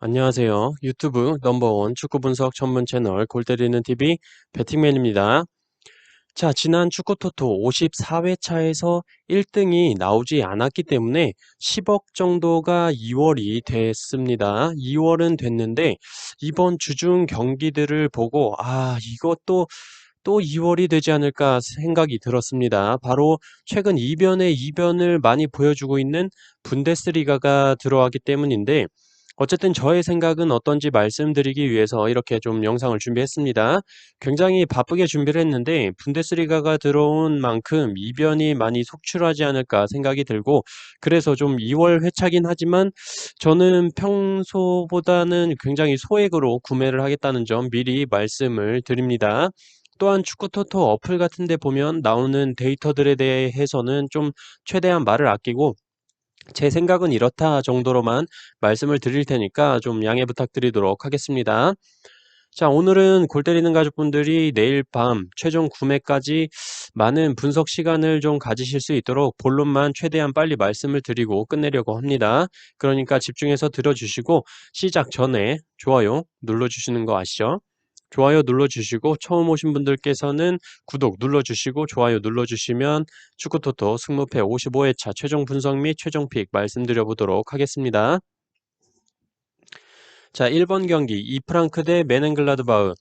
안녕하세요. 유튜브 넘버원 축구 분석 전문 채널 골 때리는 TV 배팅맨입니다. 자, 지난 축구 토토 54회차에서 1등이 나오지 않았기 때문에 10억 정도가 2월이 됐습니다. 2월은 됐는데 이번 주중 경기들을 보고 아, 이것도 또 2월이 되지 않을까 생각이 들었습니다. 바로 최근 이변의 이변을 많이 보여주고 있는 분데스리가가 들어왔기 때문인데 어쨌든 저의 생각은 어떤지 말씀드리기 위해서 이렇게 좀 영상을 준비했습니다. 굉장히 바쁘게 준비를 했는데 분데스리가가 들어온 만큼 이변이 많이 속출하지 않을까 생각이 들고 그래서 좀 2월 회차긴 하지만 저는 평소보다는 굉장히 소액으로 구매를 하겠다는 점 미리 말씀을 드립니다. 또한 축구 토토 어플 같은 데 보면 나오는 데이터들에 대해서는 좀 최대한 말을 아끼고 제 생각은 이렇다 정도로만 말씀을 드릴 테니까 좀 양해 부탁드리도록 하겠습니다. 자, 오늘은 골 때리는 가족분들이 내일 밤 최종 구매까지 많은 분석 시간을 좀 가지실 수 있도록 본론만 최대한 빨리 말씀을 드리고 끝내려고 합니다. 그러니까 집중해서 들어주시고 시작 전에 좋아요 눌러주시는 거 아시죠? 좋아요 눌러주시고 처음 오신 분들께서는 구독 눌러주시고 좋아요 눌러주시면 축구토토 승무패 55회차 최종 분석 및 최종 픽 말씀드려 보도록 하겠습니다. 자 1번 경기 이프랑크 대 메넨글라드바흐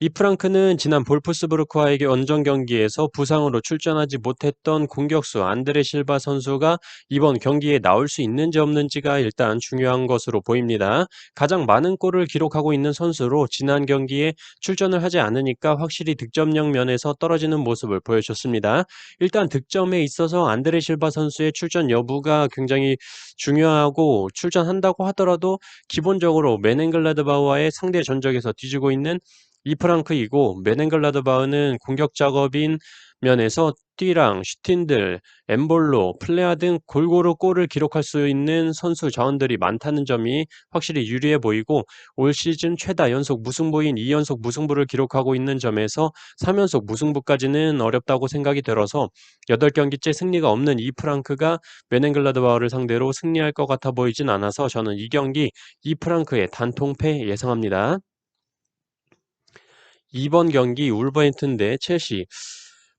이 프랑크는 지난 볼프스부르크와의 원정 경기에서 부상으로 출전하지 못했던 공격수 안드레 실바 선수가 이번 경기에 나올 수 있는지 없는지가 일단 중요한 것으로 보입니다. 가장 많은 골을 기록하고 있는 선수로 지난 경기에 출전을 하지 않으니까 확실히 득점력 면에서 떨어지는 모습을 보여줬습니다. 일단 득점에 있어서 안드레 실바 선수의 출전 여부가 굉장히 중요하고 출전한다고 하더라도 기본적으로 메넨글라드바와의 상대 전적에서 뒤지고 있는 이프랑크이고 메넨글라드바흐는 공격 작업인 면에서 띠랑 슈틴들, 엠볼로, 플레아 등 골고루 골을 기록할 수 있는 선수 자원들이 많다는 점이 확실히 유리해 보이고 올 시즌 최다 연속 무승부인 2연속 무승부를 기록하고 있는 점에서 3연속 무승부까지는 어렵다고 생각이 들어서 8경기째 승리가 없는 이 프랑크가 메넨글라드바흐를 상대로 승리할 것 같아 보이진 않아서 저는 이 경기 이 프랑크의 단통패 예상합니다. 2번 경기 울버햄튼 대 첼시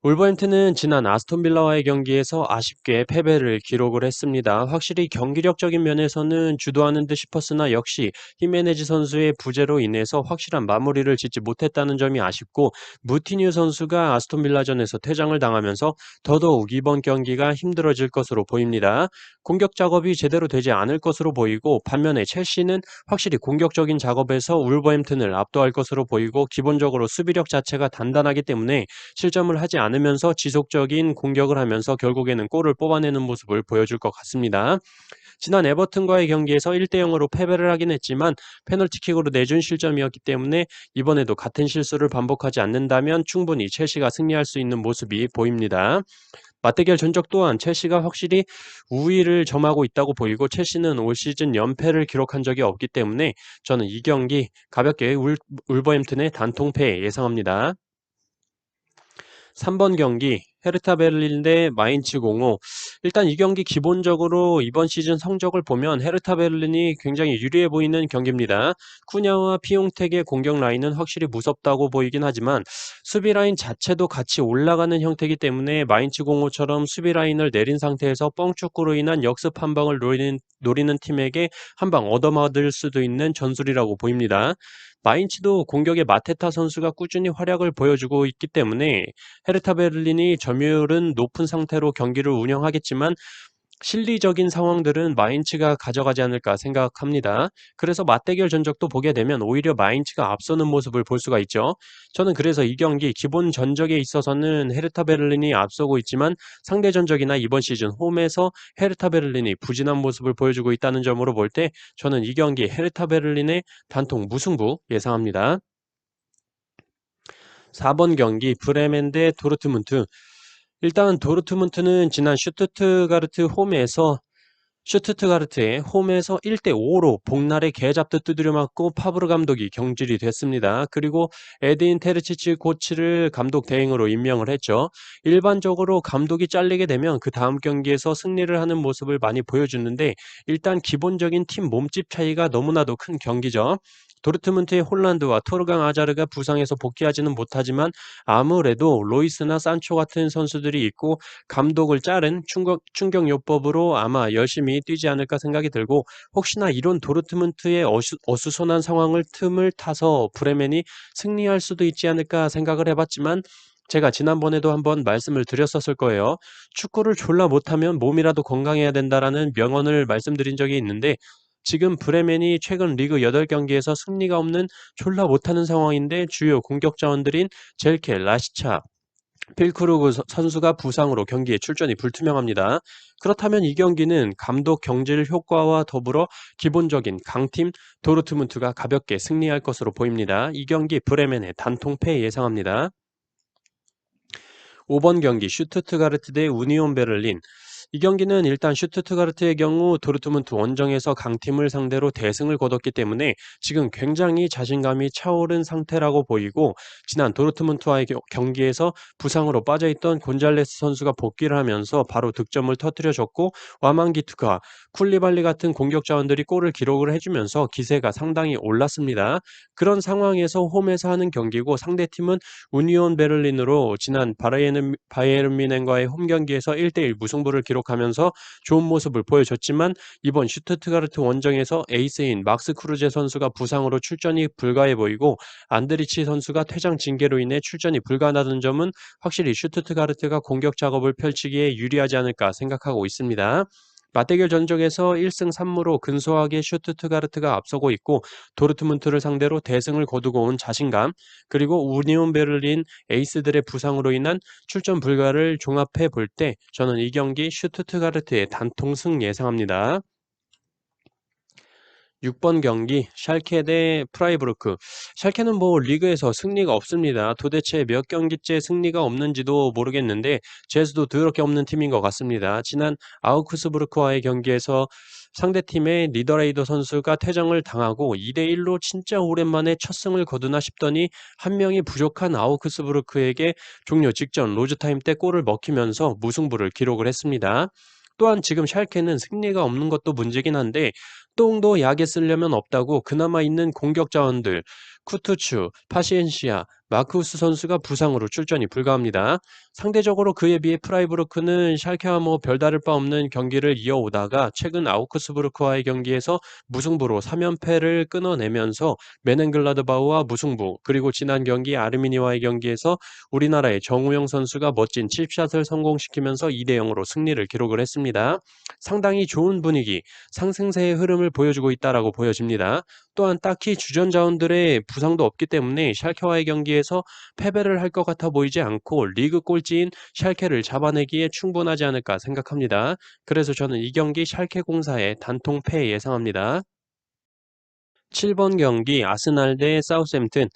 울버햄튼은 지난 아스톤 빌라와의 경기에서 아쉽게 패배를 기록을 했습니다. 확실히 경기력적인 면에서는 주도하는 듯 싶었으나 역시 히메네즈 선수의 부재로 인해서 확실한 마무리를 짓지 못했다는 점이 아쉽고 무티뉴 선수가 아스톤 빌라전에서 퇴장을 당하면서 더더욱 이번 경기가 힘들어질 것으로 보입니다. 공격 작업이 제대로 되지 않을 것으로 보이고 반면에 첼시는 확실히 공격적인 작업에서 울버햄튼을 압도할 것으로 보이고 기본적으로 수비력 자체가 단단하기 때문에 실점을 하지 않 않으면서 지속적인 공격을 하면서 결국에는 골을 뽑아내는 모습을 보여줄 것 같습니다. 지난 에버튼과의 경기에서 1대 0으로 패배를 하긴 했지만 페널티킥으로 내준 실점이었기 때문에 이번에도 같은 실수를 반복하지 않는다면 충분히 첼시가 승리할 수 있는 모습이 보입니다. 맞대결 전적 또한 첼시가 확실히 우위를 점하고 있다고 보이고 첼시는 올 시즌 연패를 기록한 적이 없기 때문에 저는 이 경기 가볍게 울, 울버햄튼의 단통패 예상합니다. 3번 경기 헤르타 베를린 대 마인츠 05. 일단 이 경기 기본적으로 이번 시즌 성적을 보면 헤르타 베를린이 굉장히 유리해 보이는 경기입니다. 쿠냐와 피용택의 공격 라인은 확실히 무섭다고 보이긴 하지만 수비 라인 자체도 같이 올라가는 형태이기 때문에 마인츠 05처럼 수비 라인을 내린 상태에서 뻥축구로 인한 역습 한 방을 노리는, 노리는 팀에게 한 방 얻어맞을 수도 있는 전술이라고 보입니다. 마인츠도 공격에 마테타 선수가 꾸준히 활약을 보여주고 있기 때문에 헤르타 베를린이 점유율은 높은 상태로 경기를 운영하겠지만 실리적인 상황들은 마인츠가 가져가지 않을까 생각합니다. 그래서 맞대결 전적도 보게 되면 오히려 마인츠가 앞서는 모습을 볼 수가 있죠. 저는 그래서 이 경기 기본 전적에 있어서는 헤르타 베를린이 앞서고 있지만 상대 전적이나 이번 시즌 홈에서 헤르타 베를린이 부진한 모습을 보여주고 있다는 점으로 볼 때 저는 이 경기 헤르타 베를린의 단통 무승부 예상합니다. 4번 경기 브레멘 대 도르트문트 일단 도르트문트는 지난 슈투트가르트 홈에서 슈투트가르트의 홈에서 1대5로 복날의 개 잡듯 두드려 맞고 파브르 감독이 경질이 됐습니다. 그리고 에딘 테르치치 코치를 감독 대행으로 임명을 했죠. 일반적으로 감독이 잘리게 되면 그 다음 경기에서 승리를 하는 모습을 많이 보여주는데 일단 기본적인 팀 몸집 차이가 너무나도 큰 경기죠. 도르트문트의 홀란드와 토르강 아자르가 부상해서 복귀하지는 못하지만 아무래도 로이스나 산초 같은 선수들이 있고 감독을 자른 충격, 충격요법으로 아마 열심히 뛰지 않을까 생각이 들고 혹시나 이런 도르트문트의 어수, 어수선한 상황을 틈을 타서 브레멘이 승리할 수도 있지 않을까 생각을 해봤지만 제가 지난번에도 한번 말씀을 드렸었을 거예요. 축구를 졸라 못하면 몸이라도 건강해야 된다라는 명언을 말씀드린 적이 있는데 지금 브레멘이 최근 리그 8경기에서 승리가 없는 졸라 못하는 상황인데 주요 공격 자원들인 젤케, 라시차, 필크루그 선수가 부상으로 경기에 출전이 불투명합니다. 그렇다면 이 경기는 감독 경질 효과와 더불어 기본적인 강팀 도르트문트가 가볍게 승리할 것으로 보입니다. 이 경기 브레멘의 단통패 예상합니다. 5번 경기 슈투트가르트 대 우니온 베를린 이 경기는 일단 슈투트가르트의 경우 도르트문트 원정에서 강팀을 상대로 대승을 거뒀기 때문에 지금 굉장히 자신감이 차오른 상태라고 보이고 지난 도르트문트와의 경기에서 부상으로 빠져있던 곤잘레스 선수가 복귀를 하면서 바로 득점을 터뜨려줬고 와망기투가 쿨리발리 같은 공격 자원들이 골을 기록을 해주면서 기세가 상당히 올랐습니다. 그런 상황에서 홈에서 하는 경기고 상대팀은 우니온 베를린으로 지난 바이에른 미넨과의 홈 경기에서 1대1 무승부를 기록 기록하면서 좋은 모습을 보여줬지만 이번 슈트트가르트 원정에서 에이스인 막스 크루제 선수가 부상으로 출전이 불가해 보이고 안드리치 선수가 퇴장 징계로 인해 출전이 불가하다는 점은 확실히 슈트트가르트가 공격 작업을 펼치기에 유리하지 않을까 생각하고 있습니다. 맞대결 전적에서 1승 3무로 근소하게 슈투트가르트가 앞서고 있고 도르트문트를 상대로 대승을 거두고 온 자신감 그리고 우니온 베를린 에이스들의 부상으로 인한 출전 불가를 종합해 볼 때 저는 이 경기 슈투트가르트의 단통승 예상합니다. 6번 경기 샬케 대 프라이부르크 샬케는 뭐 리그에서 승리가 없습니다. 도대체 몇 경기째 승리가 없는지도 모르겠는데 제수도 더럽게 없는 팀인 것 같습니다. 지난 아우크스부르크와의 경기에서 상대팀의 리더레이더 선수가 퇴장을 당하고 2대1로 진짜 오랜만에 첫 승을 거두나 싶더니 한 명이 부족한 아우크스부르크에게 종료 직전 로즈타임 때 골을 먹히면서 무승부를 기록을 했습니다. 또한 지금 샬케는 승리가 없는 것도 문제긴 한데 똥도 약에 쓰려면 없다고 그나마 있는 공격 자원들 쿠투추, 파시엔시아, 마크우스 선수가 부상으로 출전이 불가합니다. 상대적으로 그에 비해 프라이부르크는 샬케와 뭐 별다를 바 없는 경기를 이어오다가 최근 아우크스부르크와의 경기에서 무승부로 3연패를 끊어내면서 메넨글라드바우와 무승부 그리고 지난 경기 아르미니와의 경기에서 우리나라의 정우영 선수가 멋진 칩샷을 성공시키면서 2대 0으로 승리를 기록을 했습니다. 상당히 좋은 분위기, 상승세의 흐름을 보여주고 있다라고 보여집니다. 또한 딱히 주전 자원들의 부상도 없기 때문에 샬케와의 경기에 서 패배를 할 것 같아 보이지 않고 리그 꼴찌인 샬케를 잡아내기에 충분하지 않을까 생각합니다. 그래서 저는 이 경기 샬케 공사의 단통 패 예상합니다. 7번 경기 아스날 대 사우샘튼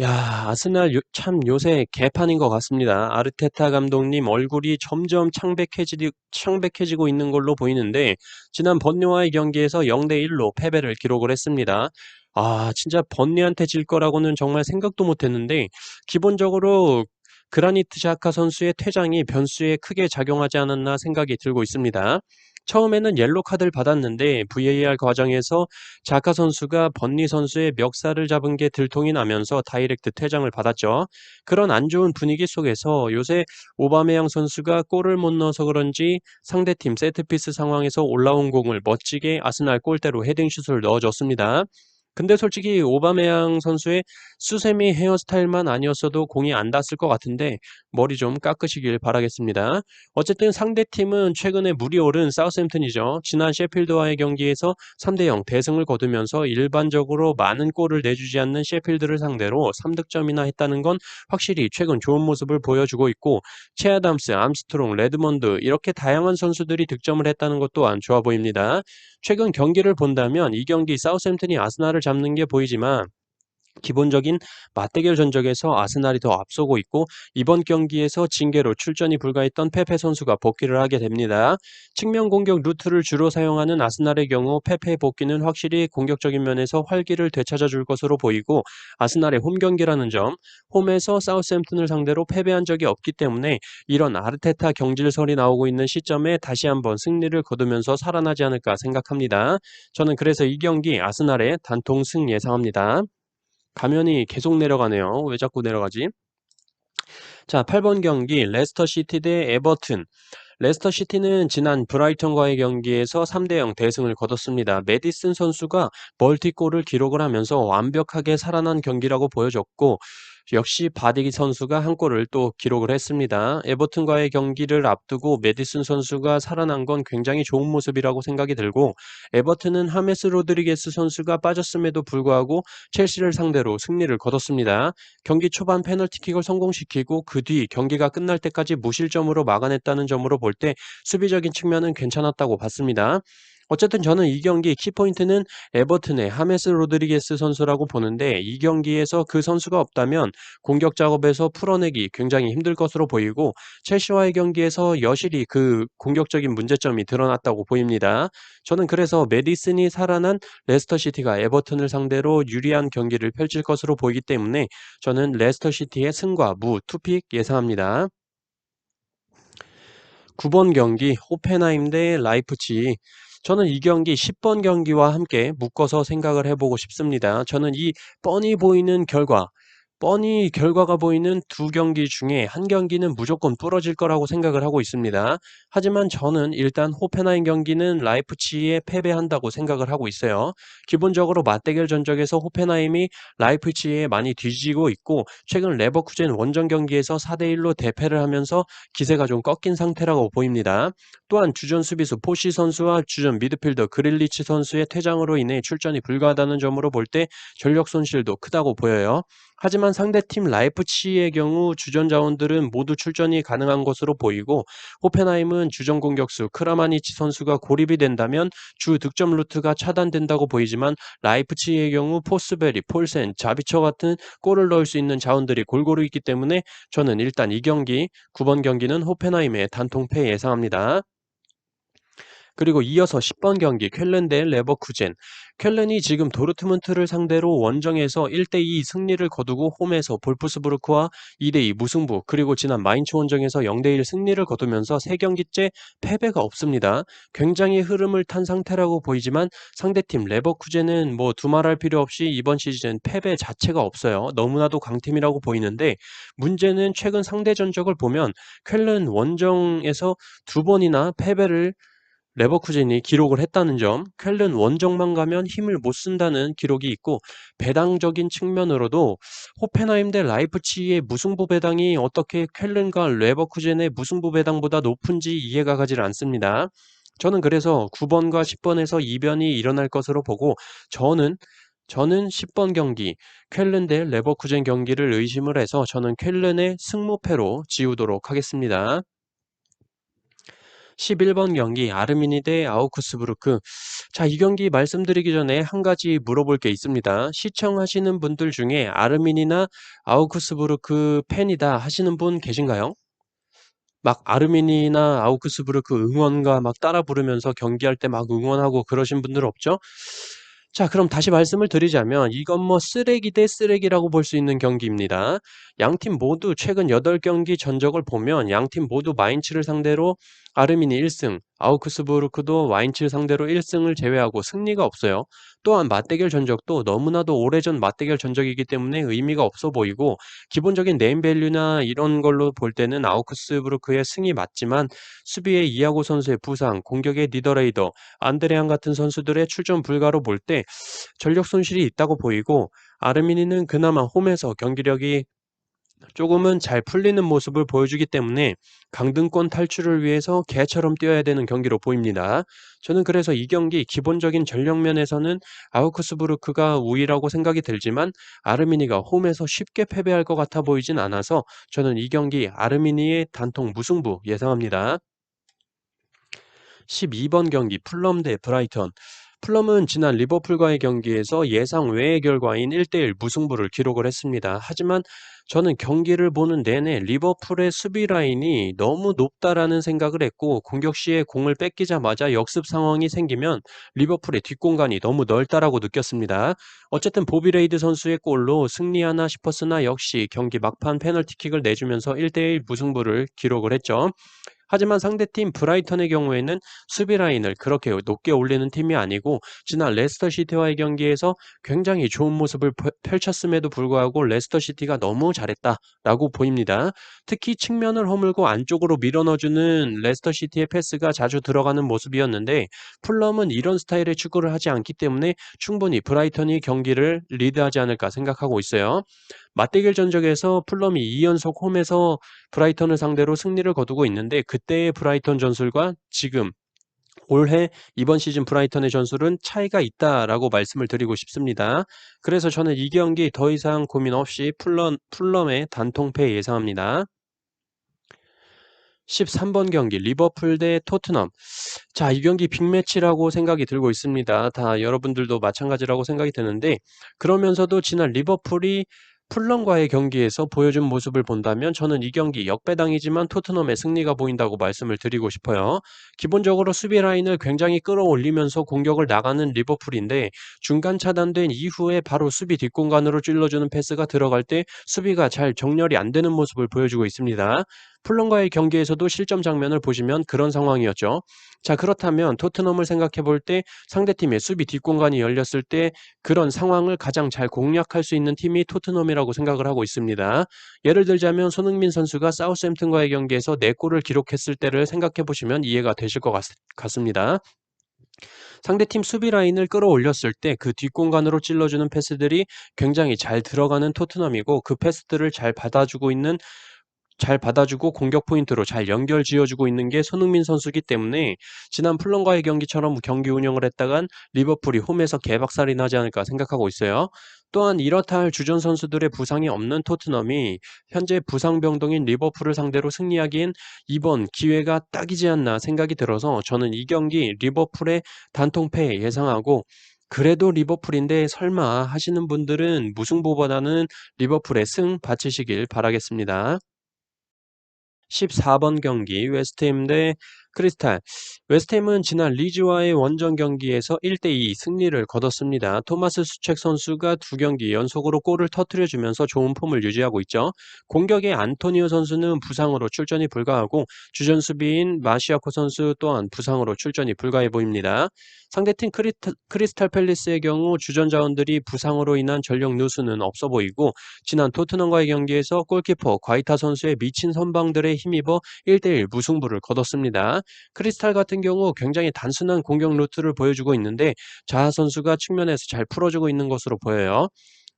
야, 아스날 요, 참 요새 개판인 것 같습니다. 아르테타 감독님 얼굴이 점점 창백해지, 창백해지고 있는 걸로 보이는데, 지난 번뉴와의 경기에서 0대1로 패배를 기록을 했습니다. 아, 진짜 번니한테 질 거라고는 정말 생각도 못 했는데, 기본적으로 그라니트 샤카 선수의 퇴장이 변수에 크게 작용하지 않았나 생각이 들고 있습니다. 처음에는 옐로 카드를 받았는데 VAR 과정에서 자카 선수가 번니 선수의 멱살을 잡은 게 들통이 나면서 다이렉트 퇴장을 받았죠. 그런 안 좋은 분위기 속에서 요새 오바메양 선수가 골을 못 넣어서 그런지 상대팀 세트피스 상황에서 올라온 공을 멋지게 아스날 골대로 헤딩슛을 넣어줬습니다. 근데 솔직히 오바메양 선수의 수세미 헤어스타일만 아니었어도 공이 안 닿았을 것 같은데 머리 좀 깎으시길 바라겠습니다. 어쨌든 상대팀은 최근에 물이 오른 사우스햄튼이죠. 지난 셰필드와의 경기에서 3대0 대승을 거두면서 일반적으로 많은 골을 내주지 않는 셰필드를 상대로 3득점이나 했다는 건 확실히 최근 좋은 모습을 보여주고 있고 체아담스, 암스트롱, 레드먼드 이렇게 다양한 선수들이 득점을 했다는 것 또한 좋아 보입니다. 최근 경기를 본다면 이 경기 사우스햄튼이 아스날을 잡는 게 보이지만 기본적인 맞대결 전적에서 아스날이 더 앞서고 있고 이번 경기에서 징계로 출전이 불가했던 페페 선수가 복귀를 하게 됩니다. 측면 공격 루트를 주로 사용하는 아스날의 경우 페페의 복귀는 확실히 공격적인 면에서 활기를 되찾아 줄 것으로 보이고 아스날의 홈 경기라는 점, 홈에서 사우스햄튼을 상대로 패배한 적이 없기 때문에 이런 아르테타 경질설이 나오고 있는 시점에 다시 한번 승리를 거두면서 살아나지 않을까 생각합니다. 저는 그래서 이 경기 아스날의 단통 승 예상합니다. 가면이 계속 내려가네요. 왜 자꾸 내려가지? 자, 8번 경기 레스터 시티 대 에버튼. 레스터 시티는 지난 브라이턴과의 경기에서 3대0 대승을 거뒀습니다. 메디슨 선수가 멀티골을 기록을 하면서 완벽하게 살아난 경기라고 보여줬고 역시 바디기 선수가 한 골을 또 기록을 했습니다. 에버튼과의 경기를 앞두고 메디슨 선수가 살아난 건 굉장히 좋은 모습이라고 생각이 들고 에버튼은 하메스 로드리게스 선수가 빠졌음에도 불구하고 첼시를 상대로 승리를 거뒀습니다. 경기 초반 페널티킥을 성공시키고 그 뒤 경기가 끝날 때까지 무실점으로 막아냈다는 점으로 볼 때 수비적인 측면은 괜찮았다고 봤습니다. 어쨌든 저는 이 경기 키포인트는 에버튼의 하메스 로드리게스 선수라고 보는데 이 경기에서 그 선수가 없다면 공격 작업에서 풀어내기 굉장히 힘들 것으로 보이고 첼시와의 경기에서 여실히 그 공격적인 문제점이 드러났다고 보입니다. 저는 그래서 메디슨이 살아난 레스터시티가 에버튼을 상대로 유리한 경기를 펼칠 것으로 보이기 때문에 저는 레스터시티의 승과 무 투픽 예상합니다. 9번 경기 호펜하임 대 라이프치히 저는 이 경기 10번 경기와 함께 묶어서 생각을 해보고 싶습니다. 저는 이 뻔히 보이는 결과, 뻔히 결과가 보이는 두 경기 중에 한 경기는 무조건 부러질 거라고 생각을 하고 있습니다. 하지만 저는 일단 호펜하임 경기는 라이프치히에 패배한다고 생각을 하고 있어요. 기본적으로 맞대결 전적에서 호펜하임이 라이프치히에 많이 뒤지고 있고 최근 레버쿠젠 원정 경기에서 4대1로 대패를 하면서 기세가 좀 꺾인 상태라고 보입니다. 또한 주전 수비수 포시 선수와 주전 미드필더 그릴리치 선수의 퇴장으로 인해 출전이 불가하다는 점으로 볼 때 전력 손실도 크다고 보여요. 하지만 상대팀 라이프치히의 경우 주전 자원들은 모두 출전이 가능한 것으로 보이고 호펜하임은 주전 공격수 크라마니치 선수가 고립이 된다면 주 득점 루트가 차단된다고 보이지만 라이프치히의 경우 포스베리, 폴센, 자비처 같은 골을 넣을 수 있는 자원들이 골고루 있기 때문에 저는 일단 이 경기 9번 경기는 호펜하임의 단통패 예상합니다. 그리고 이어서 10번 경기 쾰른 대 레버쿠젠. 쾰른이 지금 도르트문트를 상대로 원정에서 1대2 승리를 거두고 홈에서 볼프스부르크와 2대2 무승부 그리고 지난 마인츠 원정에서 0대1 승리를 거두면서 3경기째 패배가 없습니다. 굉장히 흐름을 탄 상태라고 보이지만 상대팀 레버쿠젠은 뭐 두말할 필요 없이 이번 시즌 패배 자체가 없어요. 너무나도 강팀이라고 보이는데 문제는 최근 상대 전적을 보면 쾰른 원정에서 두 번이나 패배를 레버쿠젠이 기록을 했다는 점, 쾰른 원정만 가면 힘을 못 쓴다는 기록이 있고 배당적인 측면으로도 호펜하임 대 라이프치히의 무승부 배당이 어떻게 쾰른과 레버쿠젠의 무승부 배당보다 높은지 이해가 가질 않습니다. 저는 그래서 9번과 10번에서 이변이 일어날 것으로 보고 저는 저는 10번 경기 쾰른 대 레버쿠젠 경기를 의심을 해서 저는 쾰른의 승무패로 지우도록 하겠습니다. 11번 경기 아르미니 대 아우크스부르크. 자, 이 경기 말씀드리기 전에 한 가지 물어볼 게 있습니다. 시청하시는 분들 중에 아르미니나 아우크스부르크 팬이다 하시는 분 계신가요? 막 아르미니나 아우크스부르크 응원가 막 따라 부르면서 경기할 때 막 응원하고 그러신 분들 없죠? 자, 그럼 다시 말씀을 드리자면 이건 뭐 쓰레기 대 쓰레기라고 볼 수 있는 경기입니다. 양팀 모두 최근 8경기 전적을 보면 양팀 모두 마인츠를 상대로 아르민이 1승, 아우크스부르크도 와인츠 상대로 1승을 제외하고 승리가 없어요. 또한 맞대결 전적도 너무나도 오래전 맞대결 전적이기 때문에 의미가 없어 보이고 기본적인 네임밸류나 이런 걸로 볼 때는 아우크스부르크의 승이 맞지만 수비의 이하고 선수의 부상, 공격의 니더레이더, 안드레안 같은 선수들의 출전 불가로 볼 때 전력 손실이 있다고 보이고 아르미니는 그나마 홈에서 경기력이 조금은 잘 풀리는 모습을 보여주기 때문에 강등권 탈출을 위해서 개처럼 뛰어야 되는 경기로 보입니다. 저는 그래서 이 경기 기본적인 전력면에서는 아우크스부르크가 우위라고 생각이 들지만 아르미니가 홈에서 쉽게 패배할 것 같아 보이진 않아서 저는 이 경기 아르미니의 단통 무승부 예상합니다. 12번 경기 풀럼 대 브라이턴 풀럼은 지난 리버풀과의 경기에서 예상 외의 결과인 1대1 무승부를 기록을 했습니다. 하지만 저는 경기를 보는 내내 리버풀의 수비 라인이 너무 높다라는 생각을 했고 공격 시에 공을 뺏기자마자 역습 상황이 생기면 리버풀의 뒷공간이 너무 넓다라고 느꼈습니다. 어쨌든 보비레이드 선수의 골로 승리하나 싶었으나 역시 경기 막판 페널티킥을 내주면서 1대1 무승부를 기록을 했죠. 하지만 상대팀 브라이턴의 경우에는 수비 라인을 그렇게 높게 올리는 팀이 아니고 지난 레스터 시티와의 경기에서 굉장히 좋은 모습을 펼쳤음에도 불구하고 레스터 시티가 너무 잘했다라고 보입니다. 특히 측면을 허물고 안쪽으로 밀어 넣어주는 레스터 시티의 패스가 자주 들어가는 모습이었는데 풀럼은 이런 스타일의 축구를 하지 않기 때문에 충분히 브라이턴이 경기를 리드하지 않을까 생각하고 있어요. 맞대결 전적에서 풀럼이 2연속 홈에서 브라이턴을 상대로 승리를 거두고 있는데 그때의 브라이턴 전술과 지금 올해 이번 시즌 브라이턴의 전술은 차이가 있다라고 말씀을 드리고 싶습니다. 그래서 저는 이 경기 더 이상 고민 없이 풀럼, 풀럼의 단통패 예상합니다. 13번 경기 리버풀 대 토트넘. 자, 이 경기 빅매치라고 생각이 들고 있습니다. 다 여러분들도 마찬가지라고 생각이 드는데 그러면서도 지난 리버풀이 풀럼과의 경기에서 보여준 모습을 본다면 저는 이 경기 역배당이지만 토트넘의 승리가 보인다고 말씀을 드리고 싶어요. 기본적으로 수비 라인을 굉장히 끌어올리면서 공격을 나가는 리버풀인데 중간 차단된 이후에 바로 수비 뒷공간으로 찔러주는 패스가 들어갈 때 수비가 잘 정렬이 안 되는 모습을 보여주고 있습니다. 풀럼과의 경기에서도 실점 장면을 보시면 그런 상황이었죠. 자, 그렇다면 토트넘을 생각해 볼 때 상대팀의 수비 뒷공간이 열렸을 때 그런 상황을 가장 잘 공략할 수 있는 팀이 토트넘이라고 생각을 하고 있습니다. 예를 들자면 손흥민 선수가 사우스햄튼과의 경기에서 4골을 기록했을 때를 생각해 보시면 이해가 되실 것 같, 같습니다. 상대팀 수비 라인을 끌어올렸을 때 그 뒷공간으로 찔러주는 패스들이 굉장히 잘 들어가는 토트넘이고 그 패스들을 잘 받아주고 있는 잘 받아주고 공격 포인트로 잘 연결 지어주고 있는 게 손흥민 선수기 때문에 지난 플럼과의 경기처럼 경기 운영을 했다간 리버풀이 홈에서 개박살이 나지 않을까 생각하고 있어요. 또한 이렇다 할 주전 선수들의 부상이 없는 토트넘이 현재 부상 병동인 리버풀을 상대로 승리하기엔 이번 기회가 딱이지 않나 생각이 들어서 저는 이 경기 리버풀의 단통패 예상하고 그래도 리버풀인데 설마 하시는 분들은 무승부보다는 리버풀의 승 바치시길 바라겠습니다. 14번 경기 웨스트햄 대 크리스탈. 웨스트햄은 지난 리즈와의 원정 경기에서 1대2 승리를 거뒀습니다. 토마스 수책 선수가 두 경기 연속으로 골을 터뜨려주면서 좋은 폼을 유지하고 있죠. 공격의 안토니오 선수는 부상으로 출전이 불가하고 주전 수비인 마시아코 선수 또한 부상으로 출전이 불가해 보입니다. 상대팀 크리스탈 팰리스의 경우 주전 자원들이 부상으로 인한 전력 누수는 없어 보이고 지난 토트넘과의 경기에서 골키퍼 과이타 선수의 미친 선방들에 힘입어 1대1 무승부를 거뒀습니다. 크리스탈 같은 경우 굉장히 단순한 공격 루트를 보여주고 있는데 자하 선수가 측면에서 잘 풀어주고 있는 것으로 보여요.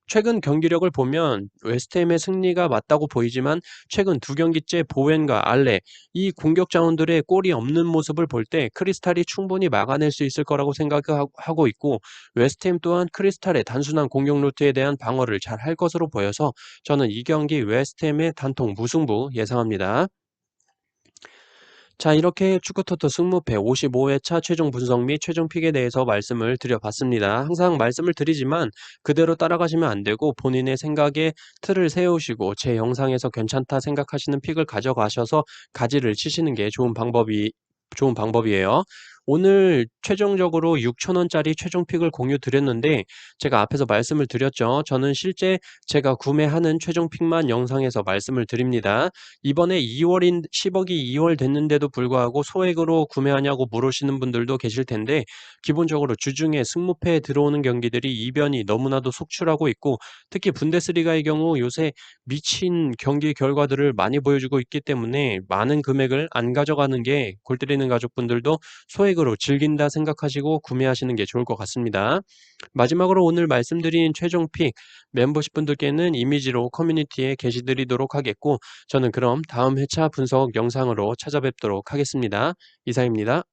최근 경기력을 보면 웨스트햄의 승리가 맞다고 보이지만 최근 두 경기째 보웬과 알레 이 공격 자원들의 골이 없는 모습을 볼 때 크리스탈이 충분히 막아낼 수 있을 거라고 생각하고 있고 웨스트햄 또한 크리스탈의 단순한 공격 루트에 대한 방어를 잘 할 것으로 보여서 저는 이 경기 웨스트햄의 단통 무승부 예상합니다. 자, 이렇게 축구토토 승무패 55회차 최종 분석 및 최종 픽에 대해서 말씀을 드려봤습니다. 항상 말씀을 드리지만 그대로 따라가시면 안 되고 본인의 생각에 틀을 세우시고 제 영상에서 괜찮다 생각하시는 픽을 가져가셔서 가지를 치시는 게 좋은 방법이 좋은 방법이에요. 오늘 최종적으로 6천원짜리 최종 픽을 공유 드렸는데 제가 앞에서 말씀을 드렸죠. 저는 실제 제가 구매하는 최종 픽만 영상에서 말씀을 드립니다. 이번에 2월인 10억이 2월 됐는데도 불구하고 소액으로 구매하냐고 물으시는 분들도 계실 텐데 기본적으로 주중에 승무패에 들어오는 경기들이 이변이 너무나도 속출하고 있고 특히 분데스리가의 경우 요새 미친 경기 결과들을 많이 보여주고 있기 때문에 많은 금액을 안 가져가는 게 골 때리는 가족분들도 소액 소액으로 즐긴다 생각하시고 구매하시는 게 좋을 것 같습니다. 마지막으로 오늘 말씀드린 최종 픽 멤버십 분들께는 이미지로 커뮤니티에 게시드리도록 하겠고 저는 그럼 다음 회차 분석 영상으로 찾아뵙도록 하겠습니다. 이상입니다.